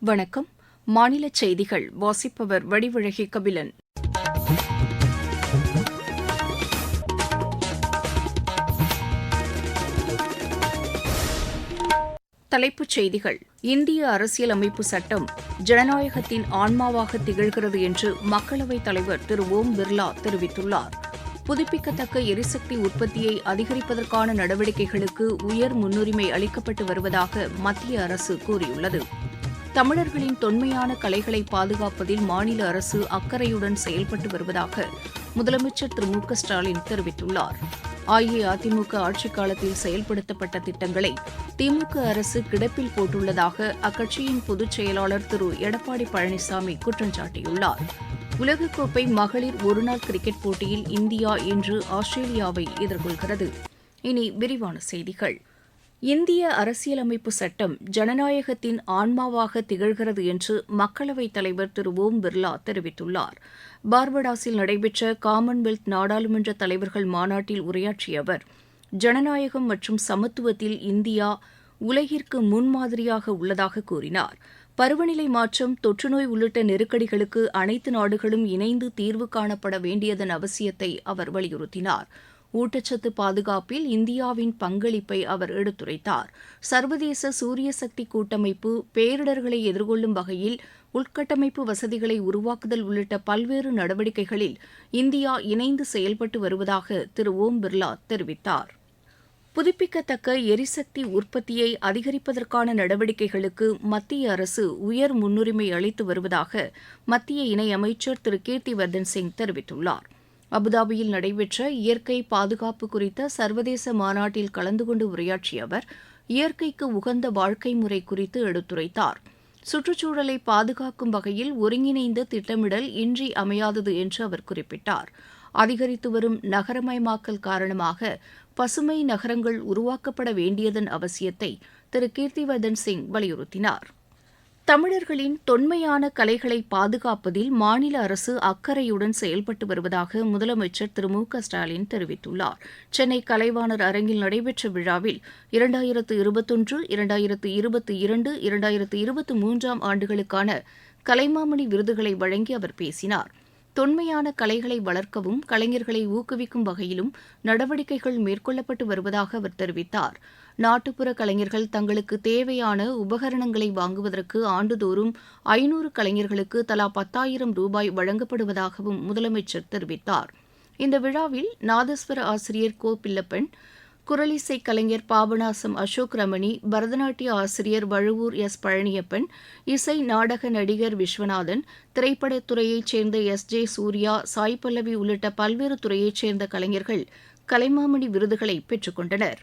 வணக்கம். மாநில செய்திகள். வாசிப்பவர் வடிவழகி கபிலன். தலைப்புச் செய்திகள். இந்திய அரசியலமைப்பு சட்டம் ஜனநாயகத்தின் ஆன்மாவாக திகழ்கிறது என்று மக்களவைத் தலைவர் திரு. ஓம் பிர்லா தெரிவித்துள்ளார். புதுப்பிக்கத்தக்க எரிசக்தி உற்பத்தியை அதிகரிப்பதற்கான நடவடிக்கைகளுக்கு உயர் முன்னுரிமை அளிக்கப்பட்டு வருவதாக மத்திய அரசு கூறியுள்ளது. தமிழர்களின் தொன்மையான கலைகளை பாதுகாப்பதில் மாநில அரசு அக்கறையுடன் செயல்பட்டு வருவதாக முதலமைச்சர் திரு மு க ஸ்டாலின் தெரிவித்துள்ளார். அஇஅதிமுக ஆட்சிக் காலத்தில் செயல்படுத்தப்பட்ட திட்டங்களை திமுக அரசு கிடப்பில் போட்டுள்ளதாக அக்கட்சியின் பொதுச் செயலாளர் திரு எடப்பாடி பழனிசாமி குற்றம் சாட்டியுள்ளார். உலகக்கோப்பை மகளிர் ஒருநாள் கிரிக்கெட் போட்டியில் இந்தியா இன்று ஆஸ்திரேலியாவை எதிர்கொள்கிறது. இனி விரிவான செய்திகள். இந்திய அரசியலமைப்பு சட்டம் ஜனநாயகத்தின் ஆன்மாவாக திகழ்கிறது என்று மக்களவைத் தலைவர் திரு ஓம் பிர்லா தெரிவித்துள்ளார். பார்படாஸில் நடைபெற்ற காமன்வெல்த் நாடாளுமன்ற தலைவர்கள் மாநாட்டில் உரையாற்றிய அவர் ஜனநாயகம் மற்றும் சமத்துவத்தில் இந்தியா உலகிற்கு முன்மாதிரியாக உள்ளதாக கூறினார். பருவநிலை மாற்றம் தொற்றுநோய் உள்ளிட்ட நெருக்கடிகளுக்கு அனைத்து நாடுகளும் இணைந்து தீர்வு காணப்பட வேண்டியதன் அவசியத்தை அவர் வலியுறுத்தினார். ஊட்டச்சத்து பாதுகாப்பில் இந்தியாவின் பங்களிப்பை அவர் எடுத்துரைத்தார். சர்வதேச சூரிய சக்தி கூட்டமைப்பு பேரிடர்களை எதிர்கொள்ளும் வகையில் உள்கட்டமைப்பு வசதிகளை உருவாக்குதல் உள்ளிட்ட பல்வேறு நடவடிக்கைகளில் இந்தியா இணைந்து செயல்பட்டு வருவதாக திரு ஓம் பிர்லா தெரிவித்தார். புதுப்பிக்கத்தக்க எரிசக்தி உற்பத்தியை அதிகரிப்பதற்கான நடவடிக்கைகளுக்கு மத்திய அரசு உயர் முன்னுரிமை அளித்து வருவதாக மத்திய இணையமைச்சர் திரு கீர்த்திவர்தன் சிங் தெரிவித்துள்ளார். அபுதாபியில் நடைபெற்ற இயற்கை பாதுகாப்பு குறித்த சர்வதேச மாநாட்டில் கலந்து கொண்டு உரையாற்றிய அவர் இயற்கைக்கு உகந்த வாழ்க்கை முறை குறித்து எடுத்துரைத்தார். சுற்றுச்சூழலை பாதுகாக்கும் வகையில் ஒருங்கிணைந்த திட்டமிடல் இன்றி அமையாதது என்று அவர் குறிப்பிட்டார். அதிகரித்து வரும் நகரமயமாக்கல் காரணமாக பசுமை நகரங்கள் உருவாக்கப்பட வேண்டியதன் அவசியத்தை திரு கீர்த்திவர்தன் சிங் வலியுறுத்தினார். தமிழர்களின் தொன்மையான கலைகளை பாதுகாப்பதில் மாநில அரசு அக்கறையுடன் செயல்பட்டு வருவதாக முதலமைச்சர் திரு மு க ஸ்டாலின் தெரிவித்துள்ளார். சென்னை கலைவாணர் அரங்கில் நடைபெற்ற விழாவில் இரண்டாயிரத்து இருபத்தொன்று இரண்டாயிரத்து இருபத்தி இரண்டு இரண்டாயிரத்து இருபத்தி மூன்றாம் ஆண்டுகளுக்கான கலைமாமணி விருதுகளை வழங்கி அவர் பேசினார். தொன்மையான கலைகளை வளர்க்கவும் கலைஞர்களை ஊக்குவிக்கும் வகையிலும் நடவடிக்கைகள் மேற்கொள்ளப்பட்டு வருவதாக அவர் தெரிவித்தார். நாட்டுப்புற கலைஞர்கள் தங்களுக்கு தேவையான உபகரணங்களை வாங்குவதற்கு ஆண்டுதோறும் ஐநூறு கலைஞர்களுக்கு தலா பத்தாயிரம் ரூபாய் வழங்கப்படுவதாகவும் முதலமைச்சர் தெரிவித்தார். இந்த விழாவில் நாதஸ்வர ஆசிரியர் கோ. பில்லப்பன் குரலிசை கலைஞர் பாபநாசம் அசோக் ரமணி பரதநாட்டிய ஆசிரியர் வழுவூர் எஸ். பழனியப்பன் இசை நாடக நடிகர் விஸ்வநாதன் திரைப்படத்துறையைச் சேர்ந்த எஸ். ஜே. சூர்யா சாய் பல்லவி உள்ளிட்ட பல்வேறு துறையைச் சேர்ந்த கலைஞர்கள் கலைமாமணி விருதுகளை பெற்றுக்கொண்டனர்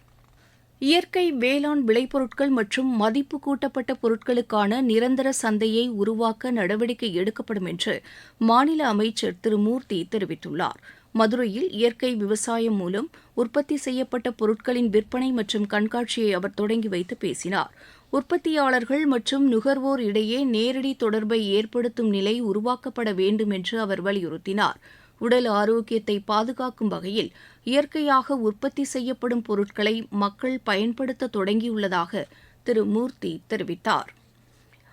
இயற்கை வேளாண் விளைபொருட்கள் மற்றும் மதிப்பு கூட்டப்பட்ட பொருட்களுக்கான நிரந்தர சந்தையை உருவாக்க நடவடிக்கை எடுக்கப்படும் என்று மாநில அமைச்சர் திரு மூர்த்தி தெரிவித்துள்ளார். மதுரையில் இயற்கை விவசாயம் மூலம் உற்பத்தி செய்யப்பட்ட பொருட்களின் விற்பனை மற்றும் கண்காட்சியை அவர் தொடங்கி வைத்து பேசினார். உற்பத்தியாளர்கள் மற்றும் நுகர்வோர் இடையே நேரடி தொடர்பை ஏற்படுத்தும் நிலை உருவாக்கப்பட வேண்டும் என்று அவர் வலியுறுத்தினார். உடல் ஆரோக்கியத்தை பாதுகாக்கும் வகையில் இயற்கையாக உற்பத்தி செய்யப்படும் பொருட்களை மக்கள் பயன்படுத்த தொடங்கியுள்ளதாக திரு மூர்த்தி தெரிவித்தார்.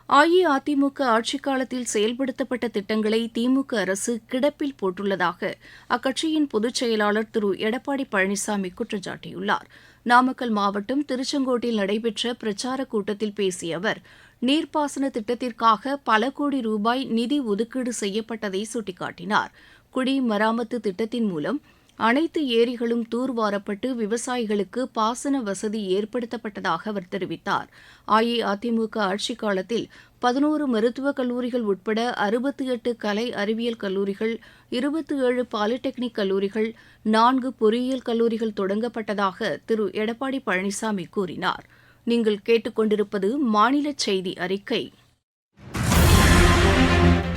அஇஅதிமுக ஆட்சிக் காலத்தில் செயல்படுத்தப்பட்ட திட்டங்களை திமுக அரசு கிடப்பில் போட்டுள்ளதாக அக்கட்சியின் பொதுச் செயலாளர் திரு எடப்பாடி பழனிசாமி குற்றம் சாட்டியுள்ளார் நாமக்கல் மாவட்டம் திருச்செங்கோட்டில் நடைபெற்ற பிரச்சாரக் கூட்டத்தில் பேசிய அவர் நீர்ப்பாசன திட்டத்திற்காக பல கோடி ரூபாய் நிதி ஒதுக்கீடு செய்யப்பட்டதை சுட்டிக்காட்டினார். குடிமராமத்து திட்டத்தின் மூலம் அனைத்து ஏரிகளும் தூர்வாரப்பட்டு விவசாயிகளுக்கு பாசன வசதி ஏற்படுத்தப்பட்டதாக அவர் தெரிவித்தார். அஇஅதிமுக ஆட்சிக் காலத்தில் பதினோரு மருத்துவக் கல்லூரிகள் உட்பட அறுபத்தி எட்டு கலை அறிவியல் கல்லூரிகள் இருபத்தி ஏழு பாலிடெக்னிக் கல்லூரிகள் நான்கு பொறியியல் கல்லூரிகள் தொடங்கப்பட்டதாக திரு. எடப்பாடி பழனிசாமி கூறினார். நீங்கள் கேட்டுக்கொண்டிருப்பது மாநில செய்தி அறிக்கை.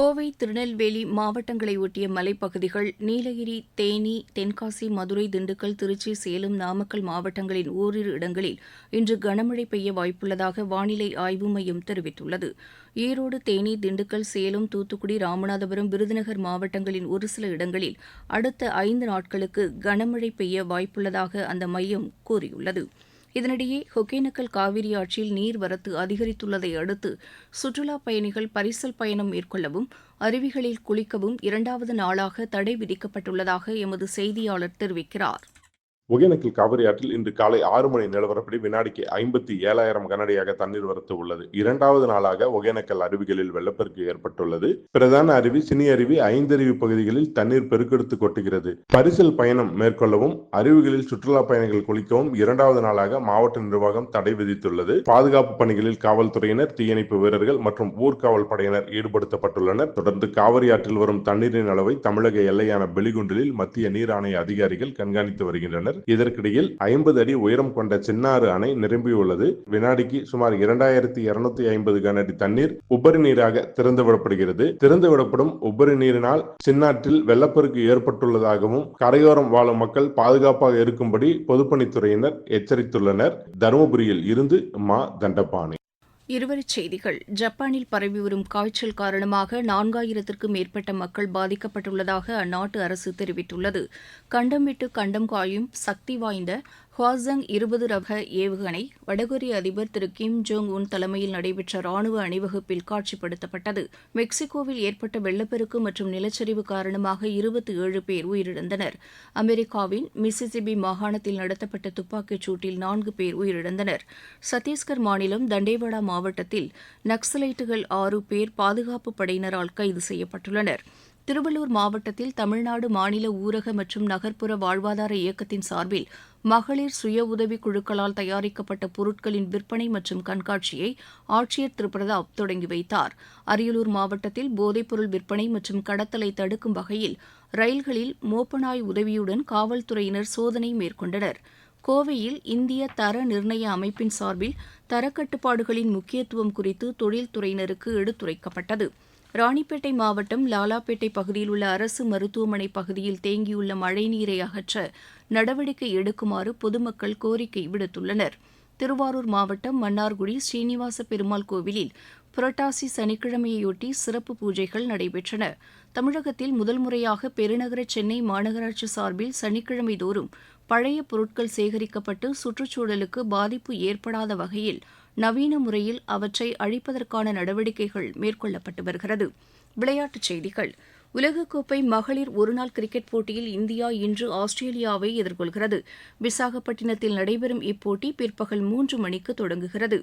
கோவை திருநெல்வேலி மாவட்டங்களை ஒட்டிய மலைப்பகுதிகள் நீலகிரி தேனி தென்காசி மதுரை திண்டுக்கல் திருச்சி சேலம் நாமக்கல் மாவட்டங்களின் ஓரிரு இடங்களில் இன்று கனமழை பெய்ய வாய்ப்புள்ளதாக வானிலை ஆய்வு மையம் தெரிவித்துள்ளது. ஈரோடு தேனி திண்டுக்கல் சேலம் தூத்துக்குடி ராமநாதபுரம் விருதுநகர் மாவட்டங்களின் ஒரு சில இடங்களில் அடுத்த ஐந்து நாட்களுக்கு கனமழை பெய்ய வாய்ப்புள்ளதாக அந்த மையம் கூறியுள்ளது. இதனிடையே ஒகேனக்கல் காவிரி ஆற்றில் நீர்வரத்து அதிகரித்துள்ளதை அடுத்து சுற்றுலாப் பயணிகள் பரிசல் பயணம் மேற்கொள்ளவும் அருவிகளில் குளிக்கவும் இரண்டாவது நாளாக தடை விதிக்கப்பட்டுள்ளதாக எமது செய்தியாளர் தெரிவிக்கிறார். ஒகேனக்கல் காவிரி ஆற்றில் இன்று காலை ஆறு மணி நிலவரப்படி வினாடிக்கு ஐம்பத்தி ஏழாயிரம் கனடியாக தண்ணீர் வரத்து உள்ளது. இரண்டாவது நாளாக ஒகேனக்கல் அருவிகளில் வெள்ளப்பெருக்கு ஏற்பட்டுள்ளது. பிரதான அருவி சினி அருவி ஐந்தருவி பகுதிகளில் தண்ணீர் பெருக்கெடுத்து கொட்டுகிறது. பரிசல் பயணம் மேற்கொள்ளவும் அருவிகளில் சுற்றுலா பயணிகள் குளிக்கவும் இரண்டாவது நாளாக மாவட்ட நிர்வாகம் தடை விதித்துள்ளது. பாதுகாப்பு பணிகளில் காவல்துறையினர் தீயணைப்பு வீரர்கள் மற்றும் ஊர்காவல் படையினர் ஈடுபடுத்தப்பட்டுள்ளனர். தொடர்ந்து காவிரி ஆற்றில் வரும் தண்ணீரின் அளவை தமிழக எல்லையான பெலிகுண்டிலில் மத்திய நீர் ஆணைய அதிகாரிகள் கண்காணித்து வருகின்றனர். இதற்கிடையில் ஐம்பது அடி உயரம் கொண்ட சின்னாறு அணை நிரம்பியுள்ளது. வினாடிக்கு சுமார் இரண்டாயிரத்தி இருநூத்தி ஐம்பது கனஅடி தண்ணீர் உபரி நீராக திறந்து விடப்படுகிறது திறந்துவிடப்படும் உபரி நீரினால் சின்னாற்றில் வெள்ளப்பெருக்கு ஏற்பட்டுள்ளதாகவும் கரையோரம் வாழும் மக்கள் பாதுகாப்பாக இருக்கும்படி பொதுப்பணித்துறையினர் எச்சரித்துள்ளனர். தருமபுரியில் இருந்து மா தண்டபாணி. இருவரிச் செய்திகள். ஜப்பானில் பரவி வரும் காய்ச்சல் காரணமாக நான்காயிரத்திற்கும் மேற்பட்ட மக்கள் பாதிக்கப்பட்டுள்ளதாக அந்நாட்டு அரசு தெரிவித்துள்ளது. கண்டம் விட்டு கண்டம் காயும் சக்தி வாய்ந்த ஹுவாசங் இருபது ரக ஏவுகணை வடகொரிய அதிபர் திரு கிம் ஜோங் உன் தலைமையில் நடைபெற்ற ராணுவ அணிவகுப்பில் காட்சிப்படுத்தப்பட்டது. மெக்சிகோவில் ஏற்பட்ட வெள்ளப்பெருக்கு மற்றும் நிலச்சரிவு காரணமாக இருபத்தி ஏழு பேர் உயிரிழந்தனர். அமெரிக்காவின் மிசிசிபி மாகாணத்தில் நடத்தப்பட்ட துப்பாக்கிச் சூட்டில் நான்கு பேர் உயிரிழந்தனர். சத்தீஸ்கர் மாநிலம் தண்டேவாடா மாவட்டத்தில் நக்சலைட்டுகள் ஆறு பேர் பாதுகாப்பு படையினரால் கைது செய்யப்பட்டுள்ளனர். திருவள்ளூர் மாவட்டத்தில் தமிழ்நாடு மாநில ஊரக மற்றும் நகர்ப்புற வாழ்வாதார இயக்கத்தின் சார்பில் மகளிர் சுய உதவிக் குழுக்களால் தயாரிக்கப்பட்ட பொருட்களின் விற்பனை மற்றும் கண்காட்சியை ஆட்சியர் திரு. பிரதாப் தொடங்கி வைத்தார். அரியலூர் மாவட்டத்தில் போதைப்பொருள் விற்பனை மற்றும் கடத்தலை தடுக்கும் வகையில் ரயில்களில் மோப்பநாய் உதவியுடன் காவல்துறையினர் சோதனை மேற்கொண்டனர். கோவையில் இந்திய தர நிர்ணய அமைப்பின் சார்பில் தரக்கட்டுப்பாடுகளின் முக்கியத்துவம் குறித்து தொழில்துறையினருக்கு எடுத்துரைக்கப்பட்டது. ராணிப்பேட்டை மாவட்டம் லாலாப்பேட்டை பகுதியில் உள்ள அரசு மருத்துவமனை பகுதியில் தேங்கியுள்ள மழைநீரை அகற்ற நடவடிக்கை எடுக்குமாறு பொதுமக்கள் கோரிக்கை விடுத்துள்ளனர். திருவாரூர் மாவட்டம் மன்னார்குடி ஸ்ரீனிவாச பெருமாள் கோவிலில் புரட்டாசி சனிக்கிழமையொட்டி சிறப்பு பூஜைகள் நடைபெற்றன. தமிழகத்தில் முதல் முறையாக பெருநகர சென்னை மாநகராட்சி சார்பில் சனிக்கிழமை தோறும் பழைய பொருட்கள் சேகரிக்கப்பட்டு சுற்றுச்சூழலுக்கு பாதிப்பு ஏற்படாத வகையில் நவீன முறையில் அவற்றை அழிப்பதற்கான நடவடிக்கைகள் மேற்கொள்ளப்பட்டு வருகிறது. விளையாட்டுச் செய்திகள். உலகக்கோப்பை மகளிர் ஒருநாள் கிரிக்கெட் போட்டியில் இந்தியா இன்று ஆஸ்திரேலியாவை எதிர்கொள்கிறது. விசாகப்பட்டினத்தில் நடைபெறும் இப்போட்டி பிற்பகல் மூன்று மணிக்கு தொடங்குகிறது.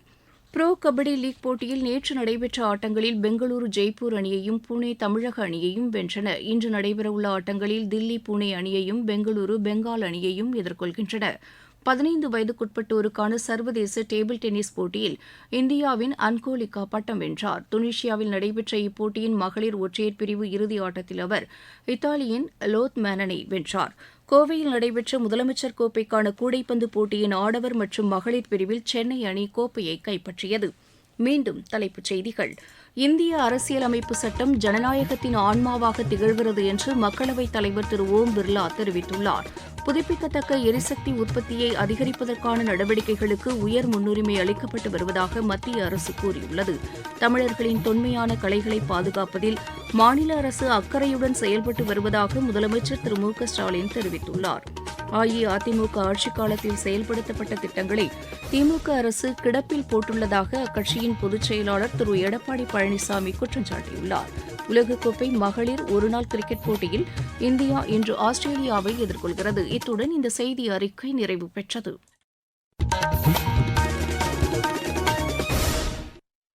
ப்ரோ கபடி லீக் போட்டியில் நேற்று நடைபெற்ற ஆட்டங்களில் பெங்களூரு ஜெய்ப்பூர் அணியையும் புனே தமிழக அணியையும் வென்றன. இன்று நடைபெறவுள்ள ஆட்டங்களில் தில்லி புனே அணியையும் பெங்களூரு பெங்கால் அணியையும் எதிர்கொள்கின்றன. பதினைந்து வயதுக்குட்பட்டோருக்கான சர்வதேச டேபிள் டென்னிஸ் போட்டியில் இந்தியாவின் அன்கோலிகா பட்டம் வென்றார். துனிஷியாவில் நடைபெற்ற இப்போட்டியின் மகளிர் ஒற்றையர் பிரிவு இறுதி ஆட்டத்தில் அவர் இத்தாலியின் லோத் மேனனை வென்றார். கோவையில் நடைபெற்ற முதலமைச்சர் கோப்பைக்கான கூடைப்பந்து போட்டியின் ஆடவர் மற்றும் மகளிர் பிரிவில் சென்னை அணி கோப்பையை கைப்பற்றியது. மீண்டும் தலைப்புச் செய்திகள். இந்திய அரசியலமைப்பு சட்டம் ஜனநாயகத்தின் ஆன்மாவாக திகழ்கிறது என்று மக்களவைத் தலைவர் திரு ஓம் பிர்லா தெரிவித்துள்ளார். புதுப்பிக்கத்தக்க எரிசக்தி உற்பத்தியை அதிகரிப்பதற்கான நடவடிக்கைகளுக்கு உயர் முன்னுரிமை அளிக்கப்பட்டு வருவதாக மத்திய அரசு கூறியுள்ளது. தமிழர்களின் தொன்மையான கலைகளை பாதுகாப்பதில் மாநில அரசு அக்கறையுடன் செயல்பட்டு வருவதாக முதலமைச்சர் திரு மு க ஸ்டாலின் தெரிவித்துள்ளார். அஇஅதிமுக ஆட்சிக் காலத்தில் செயல்படுத்தப்பட்ட திட்டங்களை திமுக அரசு கிடப்பில் போட்டுள்ளதாக அக்கட்சியின் பொதுச் செயலாளர் திரு எடப்பாடி பழனிசாமி குற்றம் சாட்டியுள்ளார். உலகக்கோப்பை மகளிர் ஒருநாள் கிரிக்கெட் போட்டியில் இந்தியா இன்று ஆஸ்திரேலியாவை எதிர்கொள்கிறது. இத்துடன் இந்த செய்தி அறிக்கை நிறைவு பெற்றது.